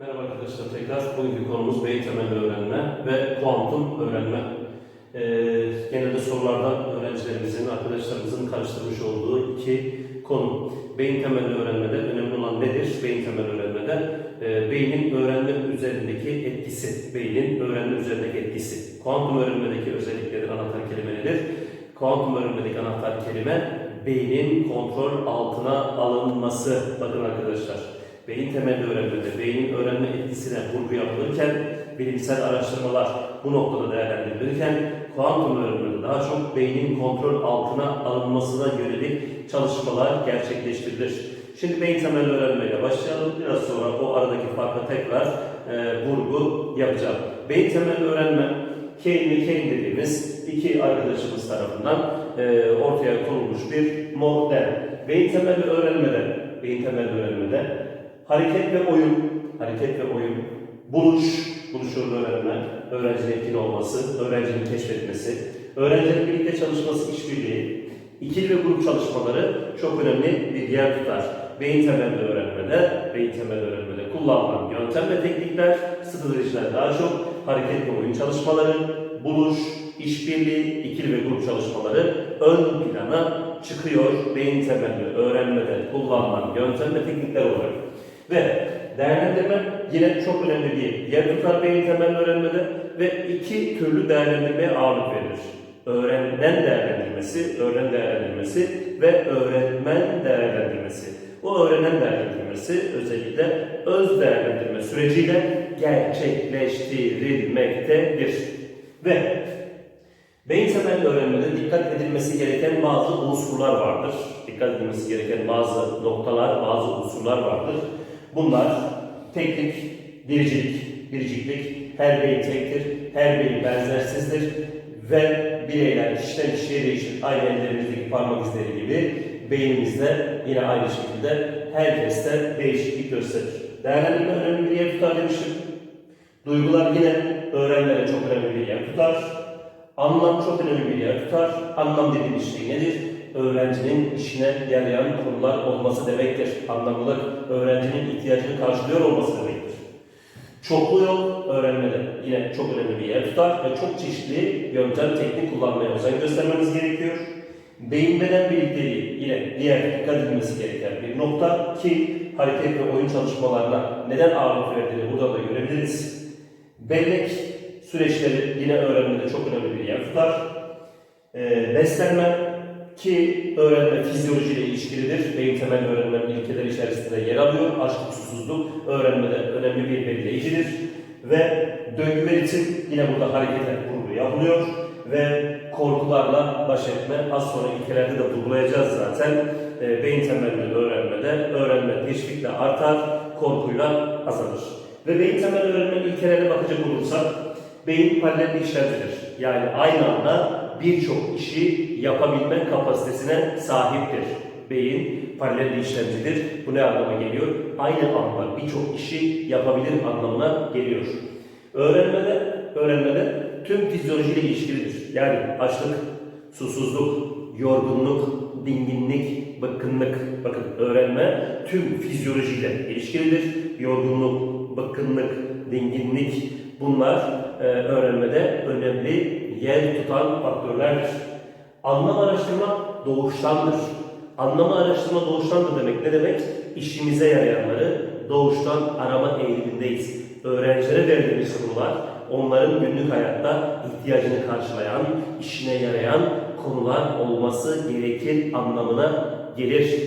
Merhaba arkadaşlar tekrar bugünkü konumuz beyin temelli öğrenme ve kuantum öğrenme. Ee, genelde sorularda öğrencilerimizin, arkadaşlarımızın karıştırmış olduğu iki konu. Beyin temelli öğrenmede önemli olan nedir? Beyin temelli öğrenmede e, beynin öğrenme üzerindeki etkisi, beynin öğrenme üzerindeki etkisi. Kuantum öğrenmedeki özellikleri anahtar kelime nedir? Kuantum öğrenmedeki anahtar kelime beynin kontrol altına alınması. Bakın arkadaşlar, beyin temelli öğrenmede, beynin öğrenme etkisine vurgu yapılırken, bilimsel araştırmalar bu noktada değerlendirilirken, kuantum öğrenmede daha çok beynin kontrol altına alınmasına yönelik çalışmalar gerçekleştirilir. Şimdi beyin temelli öğrenmeyle başlayalım. Biraz sonra o aradaki farka tekrar e, vurgu yapacağım. Beyin temelli öğrenme, Kane Kane dediğimiz iki arkadaşımız tarafından e, ortaya konulmuş bir model. Beyin temelli öğrenmede, beyin temelli öğrenmede hareket ve oyun, hareket ve oyun, buluş, buluşu öğrenme, öğrencinin etkili olması, öğrencinin keşfetmesi, öğrencilerin birlikte çalışması, işbirliği, ikili ve grup çalışmaları çok önemli bir yer tutar. Beyin temelli öğrenmede, beyin temelli öğrenmede kullanılan yöntem ve teknikler, stratejiler daha çok hareket ve oyun çalışmaları, buluş, işbirliği, ikili ve grup çalışmaları ön plana çıkıyor. Beyin temelli öğrenmede kullanılan yöntem ve teknikler olarak. Ve değerlendirme yine çok önemli bir yer tutar beyin temelli öğrenmede ve iki türlü değerlendirmeye ağırlık verilir. Öğrenen değerlendirmesi, öğren değerlendirmesi ve öğretmen değerlendirmesi. O öğrenen değerlendirmesi özellikle öz değerlendirme süreciyle gerçekleştirilmektedir. Ve beyin temelli öğrenmede dikkat edilmesi gereken bazı unsurlar vardır. Dikkat edilmesi gereken bazı noktalar, bazı unsurlar vardır. Bunlar teknik, biricilik, biriciklik, her beyin tektir, her beyin benzersizdir ve bireyler kişiden kişiye değişir. Aynı ellerimizdeki parmak izleri gibi beynimizde yine aynı şekilde herkeste değişiklik gösterir. Değerlendirme önemli bir yer tutar demiştim. Duygular yine öğrenmede çok önemli bir yer tutar. Anlam çok önemli bir yer tutar. Anlam dediğimiz şey nedir? Öğrencinin işine yarayan konular olması demektir. Anlamlılık, öğrencinin ihtiyacını karşılıyor olması demektir. Çoklu yol öğrenmede yine çok önemli bir yer tutar ve çok çeşitli yöntem, teknik kullanmaya özen göstermemiz gerekiyor. Beyin beden birlikteliği yine diğer dikkat edilmesi gereken bir nokta ki hareket ve oyun çalışmalarına neden ağırlık verdiğini burada da görebiliriz. Bellek süreçleri yine öğrenmede çok önemli bir yer tutar. Ee, beslenme ki öğrenme fizyolojiyle ilişkilidir. Beyin temel öğrenme ilkeleri içerisinde yer alıyor. Açlık, susuzluk öğrenmede önemli bir belirleyicidir. Ve döngü ritim yine burada harekete vurgu yapılıyor. Ve korkularla baş etme az sonra ilkelerde de vurgulayacağız zaten. Ee, beyin temelli öğrenmede öğrenme teşvikle artar, korkuyla azalır. Ve beyin temel öğrenme ilkelerine bakacak olursak beyin paralel işlemcidir. Yani aynı anda birçok işi yapabilme kapasitesine sahiptir. Beyin paralel işlemcidir. Bu ne anlama geliyor? Aynı anda birçok işi yapabilir anlamına geliyor. Öğrenmede, öğrenmede tüm fizyolojiyle ilişkilidir. Yani açlık, susuzluk, yorgunluk, dinginlik, bıkkınlık. Bakın öğrenme tüm fizyolojiyle ilişkilidir. Yorgunluk, bıkkınlık, dinginlik bunlar e, öğrenmede önemli yer tutan faktörlerdir. Anlam araştırma doğuştandır. Anlamı araştırma doğuştandır demek ne demek? İşimize yarayanları doğuştan arama eğilimindeyiz. Öğrencilere verdiğimiz sorular onların günlük hayatta ihtiyacını karşılayan, işine yarayan konular olması gerekir anlamına gelir.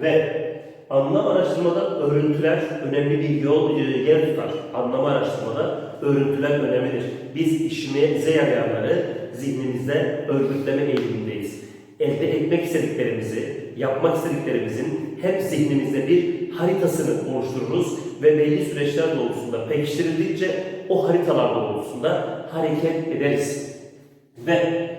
Ve anlam araştırmada örüntüler önemli bir yol e, yer tutar. Anlam araştırmada örüntüler önemlidir. Biz işimize yarayanları zihnimizde örgütleme eğilimindeyiz. Elde etmek istediklerimizi, yapmak istediklerimizin hep zihnimizde bir haritasını oluştururuz ve belli süreçler doğrultusunda pekiştirildikçe o haritalar doğrultusunda hareket ederiz. Ve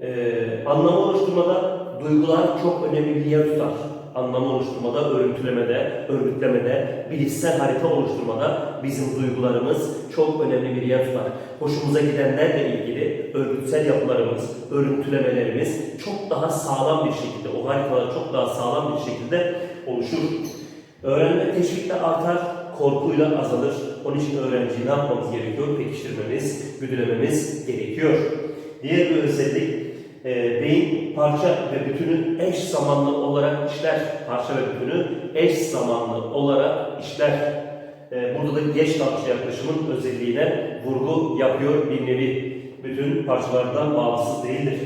e, anlamı oluşturmada duygular çok önemli bir yer tutar. Anlamı oluşturmada, örüntülemede, örgütlemede, bilişsel harita oluşturmada bizim duygularımız çok önemli bir yer tutar. Hoşumuza gidenlerle ilgili örgütsel yapılarımız, örüntülemelerimiz çok daha sağlam bir şekilde, o haritalar çok daha sağlam bir şekilde oluşur. Öğrenme teşvikle artar, korkuyla azalır. Onun için öğrenciyi ne yapmamız gerekiyor? Pekiştirmemiz, güdülememiz gerekiyor. Diğer bir özellik e, beyin parça ve bütünü eş zamanlı olarak işler. Parça ve bütünü eş zamanlı olarak işler. E, burada da geç kalkış yaklaşımın özelliğine vurgu yapıyor bir nevi. Bütün parçalardan bağımsız değildir.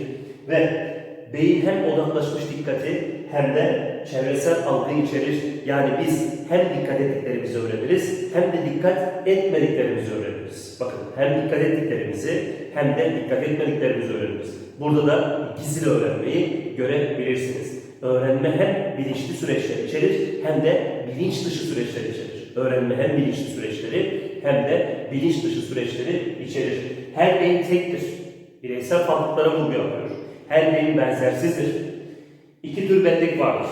Ve beyin hem odaklaşmış dikkati hem de çevresel algıyı içerir. Yani biz hem dikkat ettiklerimizi öğreniriz hem de dikkat etmediklerimizi öğreniriz. Bakın hem dikkat ettiklerimizi hem de dikkat etmediklerimizi öğreniriz. Burada da ikizil öğrenmeyi görebilirsiniz. Öğrenme hem bilinçli süreçler içerir hem de bilinç dışı süreçler içerir. Öğrenme hem bilinçli süreçleri hem de bilinç dışı süreçleri içerir. Her beyin tektir. Bireysel farklılıklara vurgu yapıyor. Her beyin benzersizdir. İki tür bellek vardır.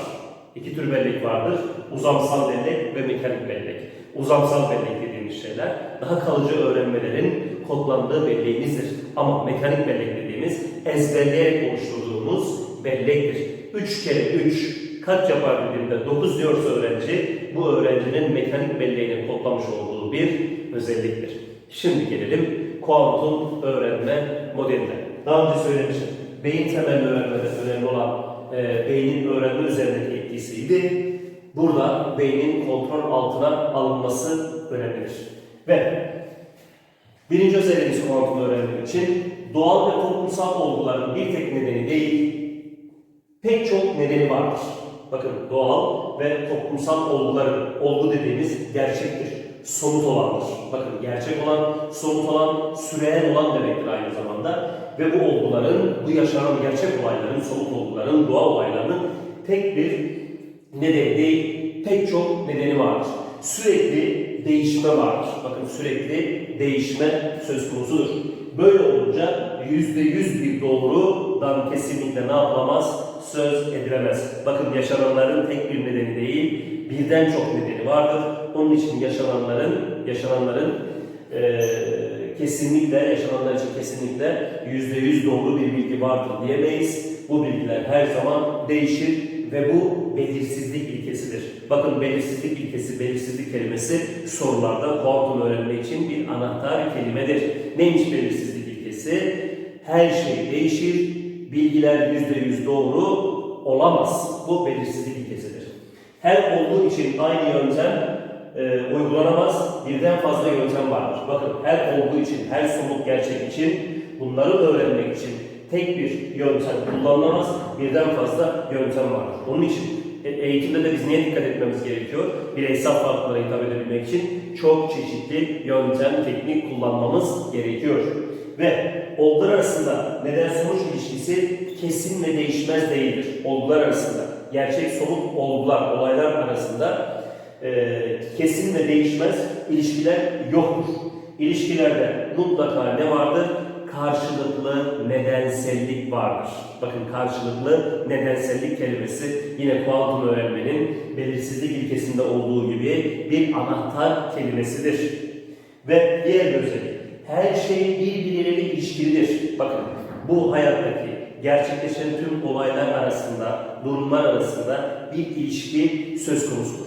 İki tür bellek vardır. Uzamsal bellek ve mekanik bellek. Uzamsal bellek dediğimiz şeyler daha kalıcı öğrenmelerin kodlandığı belleğimizdir. Ama mekanik bellek dediğimiz ezberleyerek oluşturduğumuz bellektir. 3 kere 3 kaç yapar dediğimde 9 diyorsa öğrenci bu öğrencinin mekanik belleğini kodlamış olduğu bir özelliktir. Şimdi gelelim kuantum öğrenme modeline. Daha önce söylemiştim. Beyin temelli öğrenmede önemli olan e, beynin öğrenme üzerindeki etkisiydi. Burada beynin kontrol altına alınması önemlidir. Ve birinci özelliğimiz kuantum öğrenme için doğal ve toplumsal olguların bir tek nedeni değil, pek çok nedeni vardır. Bakın doğal ve toplumsal olguların, olgu dediğimiz gerçektir, somut olandır. Bakın gerçek olan, somut olan, süreyen olan demektir aynı zamanda. Ve bu olguların, bu yaşanan gerçek olayların, somut olguların, doğal olayların tek bir nedeni değil, pek çok nedeni vardır. Sürekli değişme vardır. Bakın sürekli değişme söz konusudur. Böyle olunca yüzde yüz bir doğrudan kesinlikle ne yapılamaz? Söz edilemez. Bakın yaşananların tek bir nedeni değil, birden çok nedeni vardır. Onun için yaşananların, yaşananların eee, kesinlikle, yaşananlar için kesinlikle yüzde yüz doğru bir bilgi vardır diyemeyiz. Bu bilgiler her zaman değişir ve bu belirsizlik ilkesidir. Bakın belirsizlik ilkesi, belirsizlik kelimesi sorularda kuantum öğrenme için bir anahtar kelimedir. Neymiş belirsizlik ilkesi? Her şey değişir, bilgiler yüzde yüz doğru olamaz. Bu belirsizlik ilkesidir. Her olduğu için aynı yöntem e, uygulanamaz. Birden fazla yöntem vardır. Bakın her olgu için, her somut gerçek için bunları öğrenmek için tek bir yöntem kullanılamaz. Birden fazla yöntem vardır. Onun için e, eğitimde de biz niye dikkat etmemiz gerekiyor? Bireysel farklara hitap edebilmek için çok çeşitli yöntem, teknik kullanmamız gerekiyor. Ve olgular arasında neden sonuç ilişkisi kesin ve değişmez değildir. Olgular arasında gerçek somut olgular, olaylar arasında e, kesin ve değişmez ilişkiler yoktur. İlişkilerde mutlaka ne vardır? Karşılıklı nedensellik vardır. Bakın karşılıklı nedensellik kelimesi yine kuantum öğrenmenin belirsizlik ilkesinde olduğu gibi bir anahtar kelimesidir. Ve diğer özellik, her şey birbirleriyle ilişkilidir. Bakın bu hayattaki gerçekleşen tüm olaylar arasında, durumlar arasında bir ilişki söz konusudur.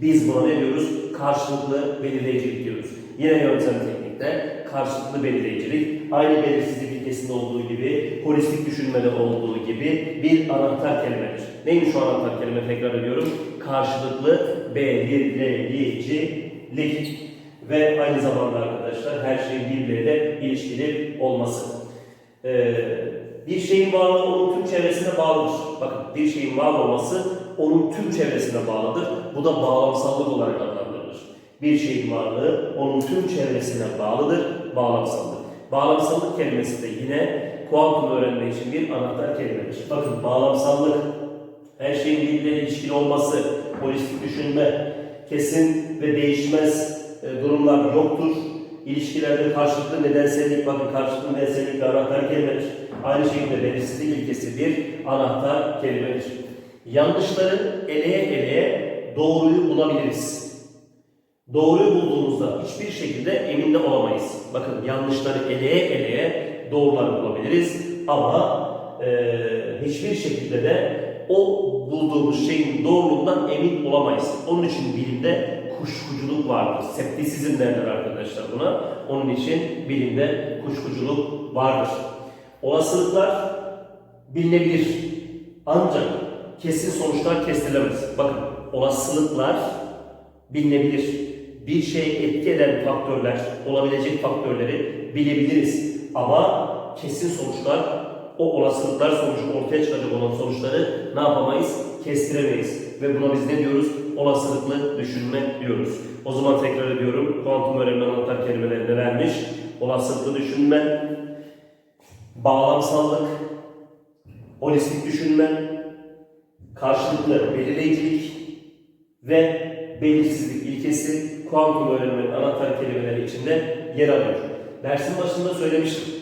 Biz buna ne diyoruz? Karşılıklı belirleyicilik diyoruz. Yine yöntem teknikte karşılıklı belirleyicilik, aynı belirsizlik ilkesinde olduğu gibi, holistik düşünmede olduğu gibi bir anahtar kelimedir. Neymiş o anahtar kelime tekrar ediyorum? Karşılıklı belirleyicilik. Ve aynı zamanda arkadaşlar her şeyin birbirleriyle ilişkili olması. Ee, bir şeyin varlığı onun tüm çevresine bağlıdır. Bakın bir şeyin var olması onun tüm çevresine bağlıdır. Bu da bağlamsallık olarak adlandırılır. Bir şeyin varlığı onun tüm çevresine bağlıdır, bağlamsallık. Bağlamsallık kelimesi de yine kuantum öğrenme için bir anahtar kelimedir. Bakın bağlamsallık, her şeyin birbirine ilişkili olması, holistik düşünme, kesin ve değişmez e, durumlar yoktur. İlişkilerde karşılıklı nedensellik, bakın karşılıklı nedensellik bir anahtar kelimedir. Aynı şekilde belirsizlik ilkesi bir anahtar kelimedir. Yanlışları eleye eleye doğruyu bulabiliriz. Doğruyu bulduğumuzda hiçbir şekilde emin de olamayız. Bakın yanlışları eleye eleye doğruları bulabiliriz ama e, hiçbir şekilde de o bulduğumuz şeyin doğruluğundan emin olamayız. Onun için bilimde kuşkuculuk vardır. Septisizm derler arkadaşlar buna. Onun için bilimde kuşkuculuk vardır. Olasılıklar bilinebilir. Ancak kesin sonuçlar kestirilemez. Bakın olasılıklar bilinebilir. Bir şeye etki eden faktörler, olabilecek faktörleri bilebiliriz. Ama kesin sonuçlar, o olasılıklar sonucu ortaya çıkacak olan sonuçları ne yapamayız? Kestiremeyiz. Ve buna biz ne diyoruz? Olasılıklı düşünme diyoruz. O zaman tekrar ediyorum. Kuantum öğrenme anahtar kelimeleri nelermiş? Olasılıklı düşünme, bağlamsallık, holistik düşünme, karşılıklı belirleyicilik ve belirsizlik ilkesi kuantum öğrenmenin anahtar kelimeleri içinde yer alıyor. Dersin başında söylemiştim.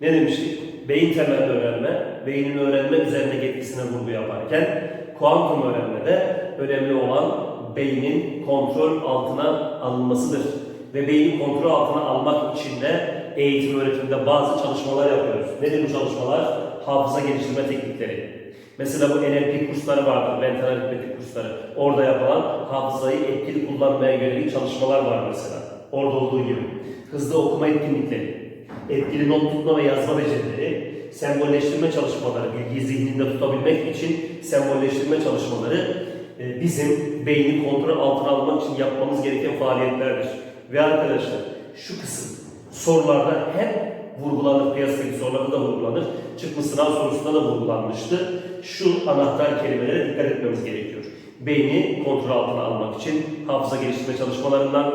Ne demiştik? Beyin temelli öğrenme, beynin öğrenme üzerine etkisine vurgu yaparken kuantum öğrenmede önemli olan beynin kontrol altına alınmasıdır. Ve beynin kontrol altına almak için de eğitim öğretimde bazı çalışmalar yapıyoruz. Nedir bu çalışmalar? Hafıza geliştirme teknikleri. Mesela bu NLP kursları vardır, mental aritmetik kursları. Orada yapılan hafızayı etkili kullanmaya yönelik çalışmalar var mesela. Orada olduğu gibi. Hızlı okuma etkinlikleri, etkili not tutma ve yazma becerileri, sembolleştirme çalışmaları, bilgiyi zihninde tutabilmek için sembolleştirme çalışmaları e, bizim beyni kontrol altına almak için yapmamız gereken faaliyetlerdir. Ve arkadaşlar şu kısım sorularda hep vurgulanır, piyasadaki sorularda da vurgulanır. Çıkmış sınav sorusunda da vurgulanmıştı. Şu anahtar kelimelere dikkat etmemiz gerekiyor. Beyni kontrol altına almak için hafıza geliştirme çalışmalarından,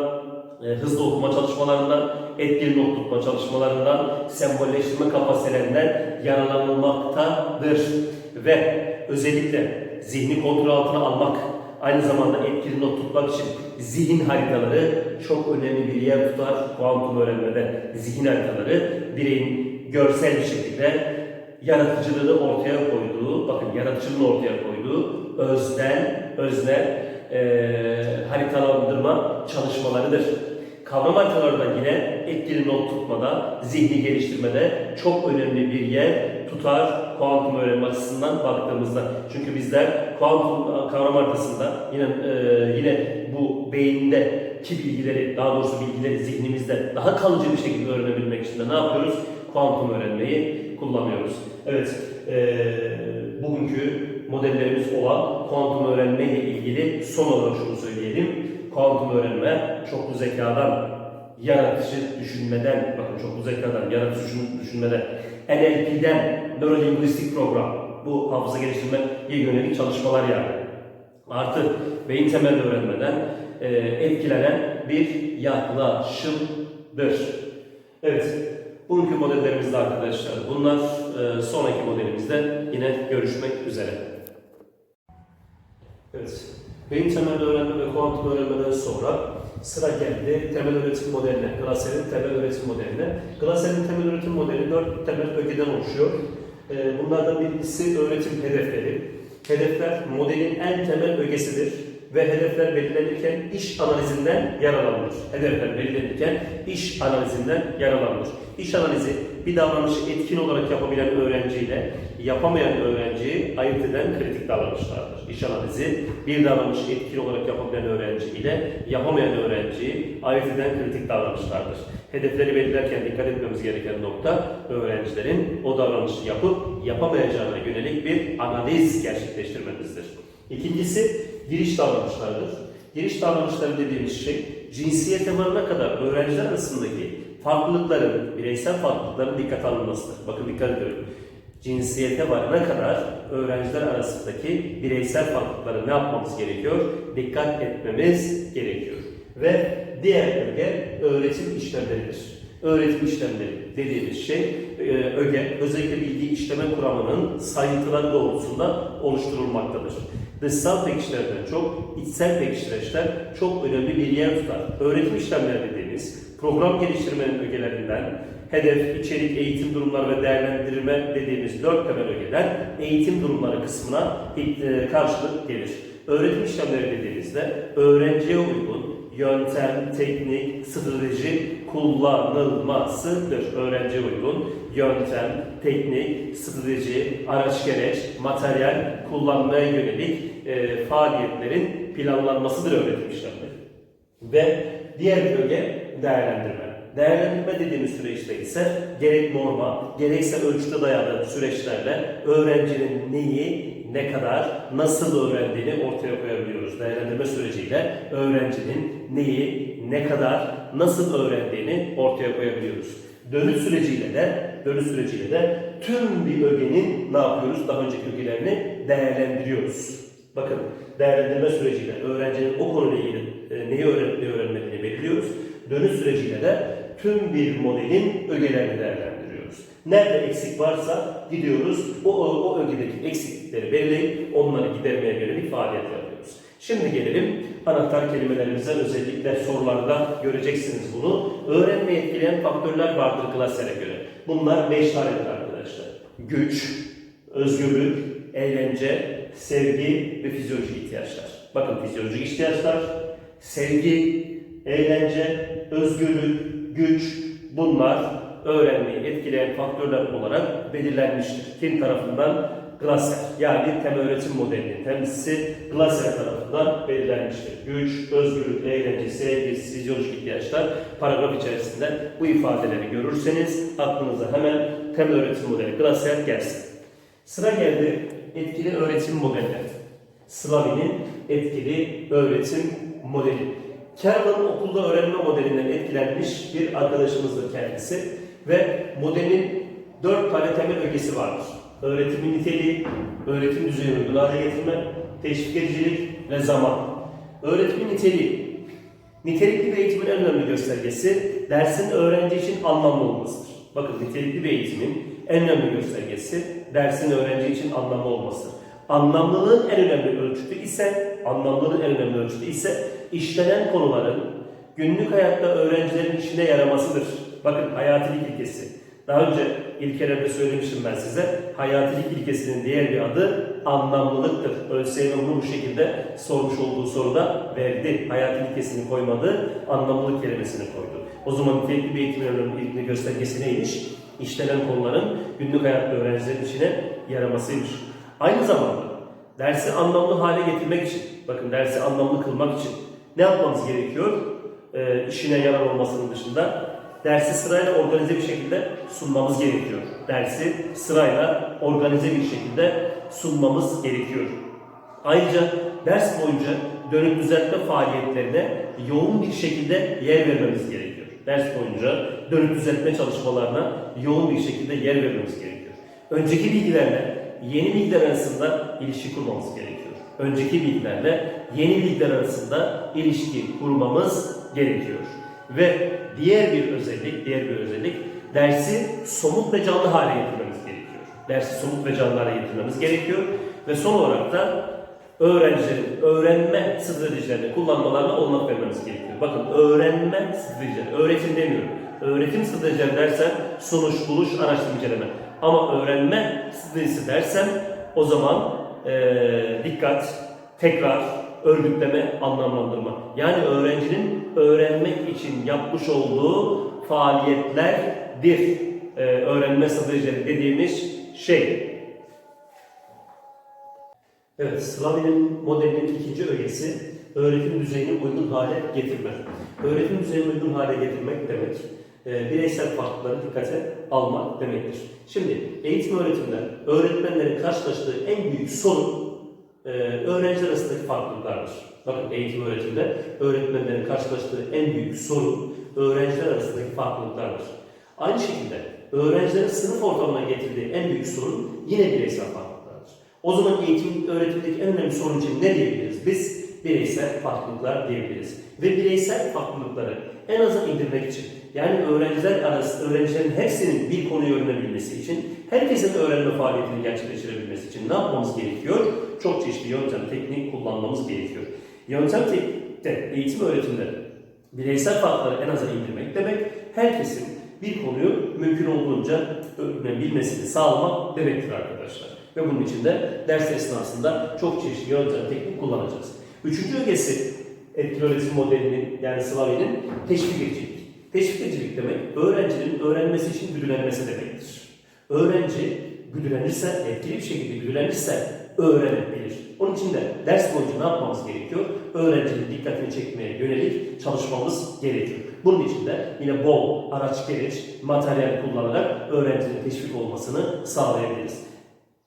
e, hızlı okuma çalışmalarından, etkili not tutma çalışmalarından, sembolleştirme kapasitelerinden yararlanılmaktadır. Ve özellikle zihni kontrol altına almak, aynı zamanda etkili not tutmak için zihin haritaları çok önemli bir yer tutar kuantum öğrenmede. Zihin haritaları bireyin görsel bir şekilde yaratıcılığını ortaya koyduğu, bakın yaratıcılığını ortaya koyduğu özden, öznel eee haritalandırma çalışmalarıdır. Kavram haritaları da yine etkili not tutmada, zihni geliştirmede çok önemli bir yer tutar kuantum öğrenme açısından baktığımızda. Çünkü bizler kuantum kavram haritasında yine e, yine bu beyindeki bilgileri, daha doğrusu bilgileri zihnimizde daha kalıcı bir şekilde öğrenebilmek için de ne yapıyoruz? Kuantum öğrenmeyi kullanıyoruz. Evet, e, bugünkü modellerimiz olan kuantum öğrenme ile ilgili son olarak şunu söyleyelim. Kuantum öğrenme çoklu zekadan, yaratıcı düşünmeden, bakın çoklu zekadan, yaratıcı düşün- düşünmeden, NLP'den, Neurolinguistik program, bu hafıza geliştirmeye yönelik çalışmalar yani. Artı beyin temelli öğrenmeden e, etkilenen bir yaklaşımdır. Evet, bugünkü modellerimizde arkadaşlar bunlar. E, sonraki modelimizde yine görüşmek üzere. Evet, beyin temelli öğrenme ve kuantum öğrenmeden sonra sıra geldi temel öğretim modeline, Glasser'in temel öğretim modeline. Glasser'in temel öğretim modeli dört temel ögeden oluşuyor. Ee, Bunlardan birincisi öğretim hedefleri. Hedefler modelin en temel ögesidir ve hedefler belirlenirken iş analizinden yararlanılır. Hedefler belirlenirken iş analizinden yararlanılır. İş analizi bir davranışı etkin olarak yapabilen öğrenciyle yapamayan öğrenciyi ayırt eden kritik davranışlardır. İş analizi bir davranışı etkin olarak yapabilen öğrenci ile yapamayan öğrenciyi ayırt eden kritik davranışlardır. Hedefleri belirlerken dikkat etmemiz gereken nokta öğrencilerin o davranışı yapıp yapamayacağına yönelik bir analiz gerçekleştirmemizdir. İkincisi giriş davranışlarıdır. Giriş davranışları dediğimiz şey cinsiyete varana kadar öğrenciler arasındaki farklılıkların, bireysel farklılıkların dikkate alınmasıdır. Bakın dikkat ediyorum. Cinsiyete varana kadar öğrenciler arasındaki bireysel farklılıkları ne yapmamız gerekiyor? Dikkat etmemiz gerekiyor. Ve diğer öge öğretim işlemleridir. Öğretim işlemleri dediğimiz şey e, öge, özellikle bilgi işleme kuramının sayıntıları doğrultusunda oluşturulmaktadır. Dışsal pekiştirden çok içsel pekiştireçler çok önemli bir yer tutar. Öğretim işlemleri dediğimiz program geliştirmenin ögelerinden hedef, içerik, eğitim durumları ve değerlendirme dediğimiz dört temel ögeler eğitim durumları kısmına e, karşılık gelir. Öğretim işlemleri dediğimizde öğrenciye uygun yöntem, teknik, strateji kullanılmasıdır. Öğrenciye uygun yöntem, teknik, strateji, araç gereç, materyal kullanmaya yönelik e, faaliyetlerin planlanmasıdır öğretim işlemleri. Ve diğer bir öge değerlendirme. Değerlendirme dediğimiz süreçte ise gerek norma, gerekse ölçüte dayalı süreçlerle öğrencinin neyi, ne kadar, nasıl öğrendiğini ortaya koyabiliyoruz. Değerlendirme süreciyle öğrencinin neyi, ne kadar, nasıl öğrendiğini ortaya koyabiliyoruz. Dönüş süreciyle de, dönüş süreciyle de tüm bir ögenin ne yapıyoruz? Daha önceki ögelerini değerlendiriyoruz. Bakın değerlendirme süreciyle öğrencinin o konuyla ilgili e, neyi öğrenip ne öğrenmediğini belirliyoruz. Dönüş süreciyle de tüm bir modelin ögelerini değerlendiriyoruz. Nerede eksik varsa gidiyoruz o, o, o ögedeki eksiklikleri belirleyip onları gidermeye yönelik faaliyet yapıyoruz. Şimdi gelelim anahtar kelimelerimize özellikle sorularda göreceksiniz bunu. Öğrenmeyi etkileyen faktörler vardır klasere göre. Bunlar beş tanedir arkadaşlar. Güç, özgürlük, eğlence, sevgi ve fizyolojik ihtiyaçlar. Bakın fizyolojik ihtiyaçlar, sevgi, eğlence, özgürlük, güç bunlar öğrenmeyi etkileyen faktörler olarak belirlenmiştir. Kim tarafından? Glasser yani temel öğretim modelinin temsilcisi Glasser tarafından belirlenmiştir. Güç, özgürlük, eğlence, sevgi, fizyolojik ihtiyaçlar paragraf içerisinde bu ifadeleri görürseniz aklınıza hemen temel öğretim modeli Glasser gelsin. Sıra geldi etkili öğretim modelleri. Slavi'nin etkili öğretim modeli. Kerman okulda öğrenme modelinden etkilenmiş bir arkadaşımızdır kendisi ve modelin dört tane temel ögesi vardır. Öğretimin niteliği, öğretim düzeyini uygun hale getirme, teşvik edicilik ve zaman. Öğretimin niteliği, nitelikli bir eğitimin en önemli göstergesi dersin öğrenci için anlamlı olmasıdır. Bakın nitelikli bir eğitimin en önemli göstergesi dersin öğrenci için anlamlı olmasıdır. Anlamlılığın en önemli ölçütü ise, anlamlılığın en önemli ölçütü ise işlenen konuların günlük hayatta öğrencilerin işine yaramasıdır. Bakın hayatilik ilkesi. Daha önce ilkelerde söylemiştim ben size. Hayatilik ilkesinin diğer bir adı anlamlılıktır. ÖSYM bunu bu şekilde sormuş olduğu soruda verdi. Hayatilik ilkesini koymadı, anlamlılık kelimesini koydu. O zaman nitelikli bir eğitimin önemli ilgili göstergesi neymiş? İşlenen konuların günlük hayatta öğrencilerin işine yaramasıymış. Aynı zamanda dersi anlamlı hale getirmek için, bakın dersi anlamlı kılmak için ne yapmamız gerekiyor? Ee, işine yarar olmasının dışında dersi sırayla organize bir şekilde sunmamız gerekiyor. Dersi sırayla organize bir şekilde sunmamız gerekiyor. Ayrıca ders boyunca dönüp düzeltme faaliyetlerine yoğun bir şekilde yer vermemiz gerekiyor. Ders boyunca dönüp düzeltme çalışmalarına yoğun bir şekilde yer vermemiz gerekiyor. Önceki bilgilerle yeni bilgiler arasında ilişki kurmamız gerekiyor. Önceki bilgilerle yeni bilgiler arasında ilişki kurmamız gerekiyor. Ve diğer bir özellik, diğer bir özellik dersi somut ve canlı hale getirmemiz gerekiyor. Dersi somut ve canlı hale getirmemiz gerekiyor. Ve son olarak da öğrencilerin öğrenme stratejilerini kullanmalarına olanak vermemiz gerekiyor. Bakın öğrenme stratejileri, öğretim demiyorum. Öğretim stratejileri dersen sonuç, buluş, araştırma, inceleme. Ama öğrenme stratejisi dersen o zaman eee, dikkat, tekrar, örgütleme, anlamlandırma. Yani öğrencinin öğrenmek için yapmış olduğu faaliyetlerdir. Eee, öğrenme stratejileri dediğimiz şey. Evet, Slavi'nin modelinin ikinci ögesi öğretim düzeyini uygun hale getirmek. Öğretim düzeyini uygun hale getirmek demek, e, bireysel farklılıkları dikkate almak demektir. Şimdi eğitim öğretimde öğretmenlerin karşılaştığı en büyük sorun e, öğrenciler arasındaki farklılıklardır. Bakın eğitim öğretimde öğretmenlerin karşılaştığı en büyük sorun öğrenciler arasındaki farklılıklardır. Aynı şekilde öğrencilerin sınıf ortamına getirdiği en büyük sorun yine bireysel farklılıklardır. O zaman eğitim öğretimdeki en önemli sorun için ne diyebiliriz? Biz bireysel farklılıklar diyebiliriz. Ve bireysel farklılıkları en aza indirmek için yani öğrenciler arası, öğrencilerin hepsinin bir konuyu öğrenebilmesi için, herkesin öğrenme faaliyetini gerçekleştirebilmesi için ne yapmamız gerekiyor? Çok çeşitli yöntem, teknik kullanmamız gerekiyor. Yöntem teknikte, eğitim öğretimde bireysel farkları en aza indirmek demek, herkesin bir konuyu mümkün olduğunca öğrenebilmesini sağlamak demektir arkadaşlar. Ve bunun için de ders esnasında çok çeşitli yöntem, teknik kullanacağız. Üçüncü ögesi etkili öğretim modelinin yani Slavi'nin teşvik edicilik. Teşvik edicilik demek öğrencinin öğrenmesi için güdülenmesi demektir. Öğrenci güdülenirse, etkili bir şekilde güdülenirse öğrenebilir. Yapılabilir. Onun için de ders boyunca ne yapmamız gerekiyor? Öğrencinin dikkatini çekmeye yönelik çalışmamız gerekiyor. Bunun için de yine bol araç gereç, materyal kullanarak öğrencinin teşvik olmasını sağlayabiliriz.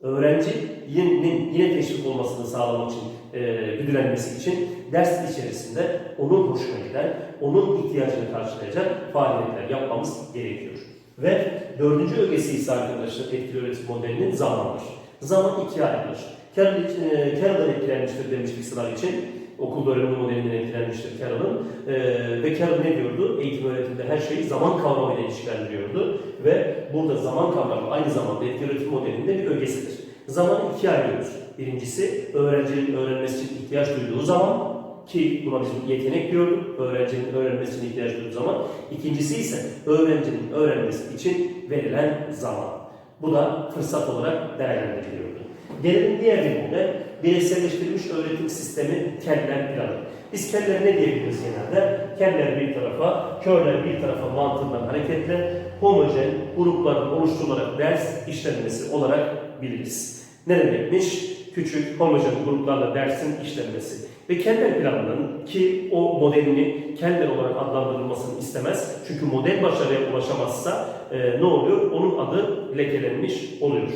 Öğrencinin yine teşvik olmasını sağlamak için, e, güdülenmesi için ders içerisinde onun hoşuna giden, onun ihtiyacını karşılayacak faaliyetler yapmamız gerekiyor. Ve dördüncü ögesi ise arkadaşlar etkili öğretim modelinin zamandır. Zaman ikiye ayrılır. E, Carroll'dan etkilenmiştir demiştik sınav için. Okulda öğrenme modelinden etkilenmiştir Carroll'ın. E, ve Carroll ne diyordu? Eğitim öğretimde her şeyi zaman kavramıyla ilişkilendiriyordu. Ve burada zaman kavramı aynı zamanda etkili öğretim modelinde bir ögesidir. Zamanı ikiye ayırıyoruz. Birincisi öğrencinin öğrenmesi için ihtiyaç duyduğu zaman ki buna biz yetenek diyorduk. Öğrencinin öğrenmesi için ihtiyaç duyduğu zaman. İkincisi ise öğrencinin öğrenmesi için verilen zaman. Bu da fırsat olarak değerlendiriliyordu. Gelelim diğer bir model, bireyselleştirilmiş öğretim sistemi Keller planı. Biz Keller ne diyebiliriz genelde? Keller bir tarafa, körler bir tarafa mantığından hareketle homojen grupların oluşturularak ders işlenmesi olarak biliriz. Ne demekmiş? Küçük homojen gruplarla dersin işlenmesi. Ve Keller planının ki o modelini Keller olarak adlandırılmasını istemez. Çünkü model başarıya ulaşamazsa e, ne oluyor? Onun adı lekelenmiş oluyor.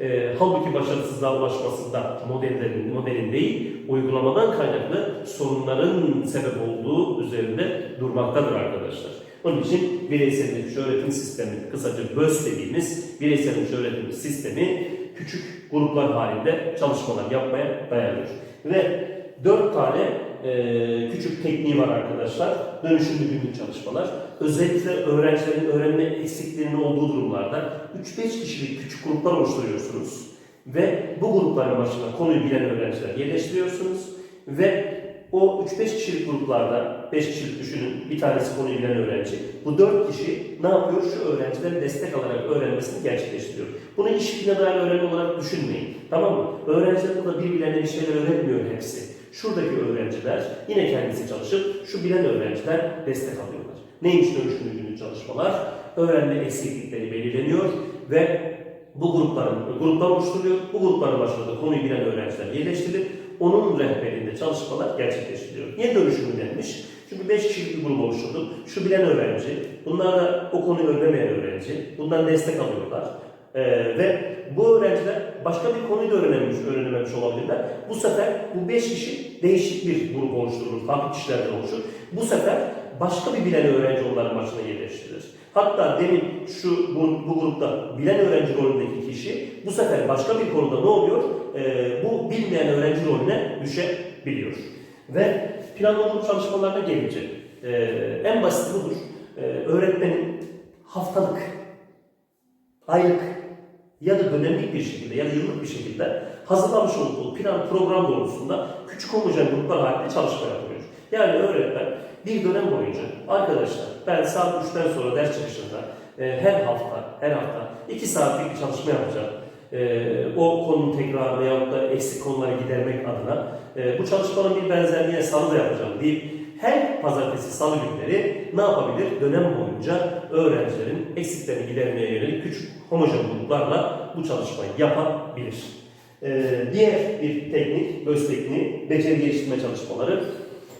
E, halbuki başarısızlığa ulaşması da modellerin, modelin değil, uygulamadan kaynaklı sorunların sebep olduğu üzerinde durmaktadır arkadaşlar. Onun için bireyselleşmiş öğretim sistemi, kısaca BÖS dediğimiz bireyselleşmiş öğretim sistemi küçük gruplar halinde çalışmalar yapmaya dayanıyor. Ve dört tane e, küçük tekniği var arkadaşlar. Dönüşümlü günlük çalışmalar. Özellikle öğrencilerin öğrenme eksikliğinin olduğu durumlarda 3-5 kişilik küçük gruplar oluşturuyorsunuz. Ve bu grupların başına konuyu bilen öğrenciler yerleştiriyorsunuz. Ve o 3-5 kişilik gruplarda, 5 kişilik düşünün, bir tanesi konuyu bilen öğrenci. Bu 4 kişi ne yapıyor? Şu öğrencilerin destek alarak öğrenmesini gerçekleştiriyor. Bunu ilişkine dair öğrenme olarak düşünmeyin. Tamam mı? Öğrenciler burada birbirlerine bir şeyler öğrenmiyor hepsi. Şuradaki öğrenciler yine kendisi çalışıp şu bilen öğrenciler destek alıyorlar. Neymiş dönüşümlü çalışmalar? Öğrenme eksiklikleri belirleniyor ve bu grupların gruplar oluşturuluyor. Bu grupların başında da konuyu bilen öğrenciler yerleştirilip onun rehberinde çalışmalar gerçekleştiriliyor. Niye dönüşümlü denmiş? Çünkü 5 kişilik bir grup oluşturduk. Şu bilen öğrenci, bunlar da o konuyu öğrenemeyen öğrenci. Bundan destek alıyorlar. Ee, ve bu öğrenciler başka bir konuyu da öğrenememiş, öğrenememiş olabilirler. Bu sefer bu 5 kişi değişik bir grup oluşturulur, farklı kişilerden oluşur. Bu sefer başka bir bilen öğrenci onların başına yerleştirilir. Hatta demin şu bu, bu grupta bilen öğrenci rolündeki kişi bu sefer başka bir konuda ne oluyor? Ee, bu bilmeyen öğrenci rolüne düşebiliyor. Ve planlama çalışmalarına gelince e, en basit budur. E, öğretmenin haftalık, aylık ya da dönemlik bir şekilde ya da yıllık bir şekilde hazırlamış olduğu plan program doğrultusunda küçük homojen gruplar halinde çalışma yapılıyor. Yani öğretmen bir dönem boyunca arkadaşlar ben saat 3'ten sonra ders çıkışında e, her hafta her hafta 2 saatlik bir çalışma yapacağım. E, o konunun tekrar veyahut da eksik konuları gidermek adına e, bu çalışmanın bir benzerliğine salı da yapacağım deyip her pazartesi salı günleri ne yapabilir? Dönem boyunca öğrencilerin eksiklerini gidermeye yönelik küçük homojen gruplarla bu çalışmayı yapabilir. Ee, diğer bir teknik, BÖS tekniği, beceri geliştirme çalışmaları.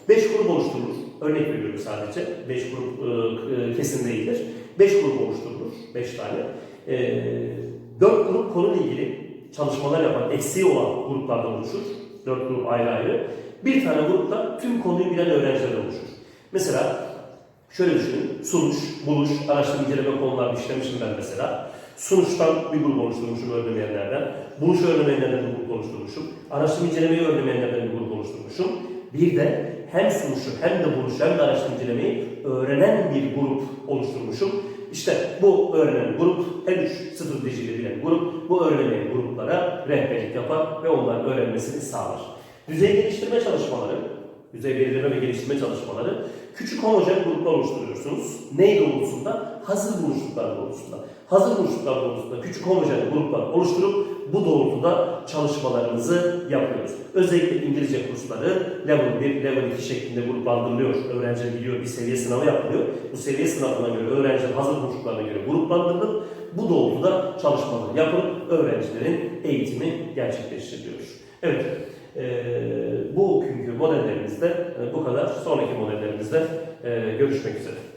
5 grup oluşturulur. Örnek veriyorum sadece. 5 grup e, kesin değildir. 5 grup oluşturulur. 5 tane. E, 4 grup konuyla ilgili çalışmalar yapan, eksiği olan gruplardan oluşur. 4 grup ayrı ayrı. Bir tane grupta tüm konuyu bilen öğrenciler oluşur. Mesela şöyle düşünün. Sunuş, buluş, araştırma, inceleme konularını işlemişim ben mesela. Sunuştan bir grup oluşturmuşum öğrenemeyenlerden. Buluş öğrenemeyenlerden bir grup oluşturmuşum. Araştırma incelemeyi öğrenemeyenlerden bir grup oluşturmuşum. Bir de hem sunuşu hem de buluşu hem de araştırma incelemeyi öğrenen bir grup oluşturmuşum. İşte bu öğrenen grup, her üç stratejiyle bilen grup, bu öğrenemeyen gruplara rehberlik yapar ve onların öğrenmesini sağlar. Düzey geliştirme çalışmaları, düzey belirleme ve geliştirme çalışmaları küçük homojen gruplar oluşturuyorsunuz. Ney doğrultusunda? Hazır buluşluklar doğrultusunda. Hazır buluşluklar doğrultusunda küçük homojen gruplar oluşturup bu doğrultuda çalışmalarımızı yapıyoruz. Özellikle İngilizce kursları level 1, level 2 şeklinde gruplandırılıyor. Öğrenciler biliyor bir seviye sınavı yapılıyor. Bu seviye sınavına göre öğrenciler hazır buluşluklarına göre gruplandırılıp bu doğrultuda çalışmalar yapılıp öğrencilerin eğitimi gerçekleştiriliyor. Evet, bu günkü modellerimizde e, bu kadar. Sonraki modellerimizde e, görüşmek üzere.